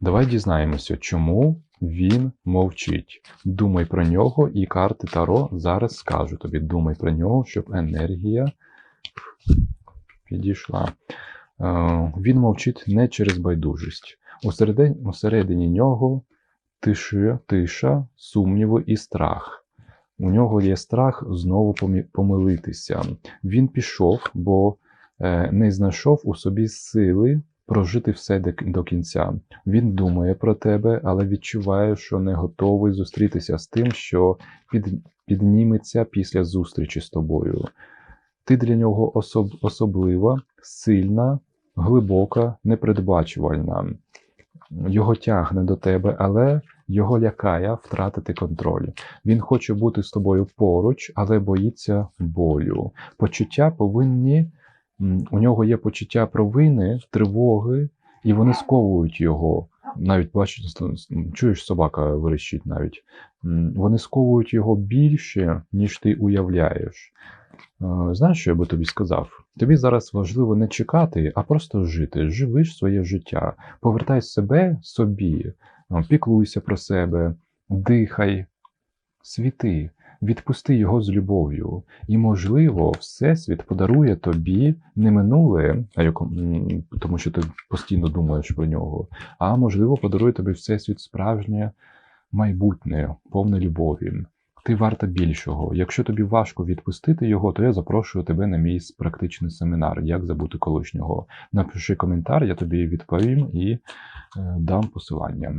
Давай дізнаємося, чому він мовчить. Думай про нього, і карти Таро зараз скажу тобі. Думай про нього, щоб енергія підійшла. Е, Він мовчить не через байдужість. Усередині, усередині нього тиша, тиша, сумніви і страх. У нього є страх знову помилитися. Він пішов, бо е, не знайшов у собі сили прожити все до, кінця. Він думає про тебе, але відчуває, що не готовий зустрітися з тим, що під, підніметься після зустрічі з тобою. Ти для нього особ, особлива, сильна, глибока, непередбачувальна. Його тягне до тебе, але його лякає втратити контроль. Він хоче бути з тобою поруч, але боїться болю. Почуття повинні. У нього є почуття провини, тривоги, і вони сковують його. Навіть бачиш, чуєш, собака верещить навіть. Вони сковують його більше, ніж ти уявляєш. Е, Знаєш, що я би тобі сказав? Тобі зараз важливо не чекати, а просто жити. Живи ж своє життя, повертай себе собі, піклуйся про себе, дихай, світи, відпусти його з любов'ю. І, можливо, Всесвіт подарує тобі не минуле, а яко- тому що ти постійно думаєш про нього, а можливо, подарує тобі Всесвіт справжнє майбутнє, повне любові. Ти варта більшого. Якщо тобі важко відпустити його, то я запрошую тебе на мій практичний семінар, як забути колишнього. Напиши коментар, я тобі відповім і е, дам посилання.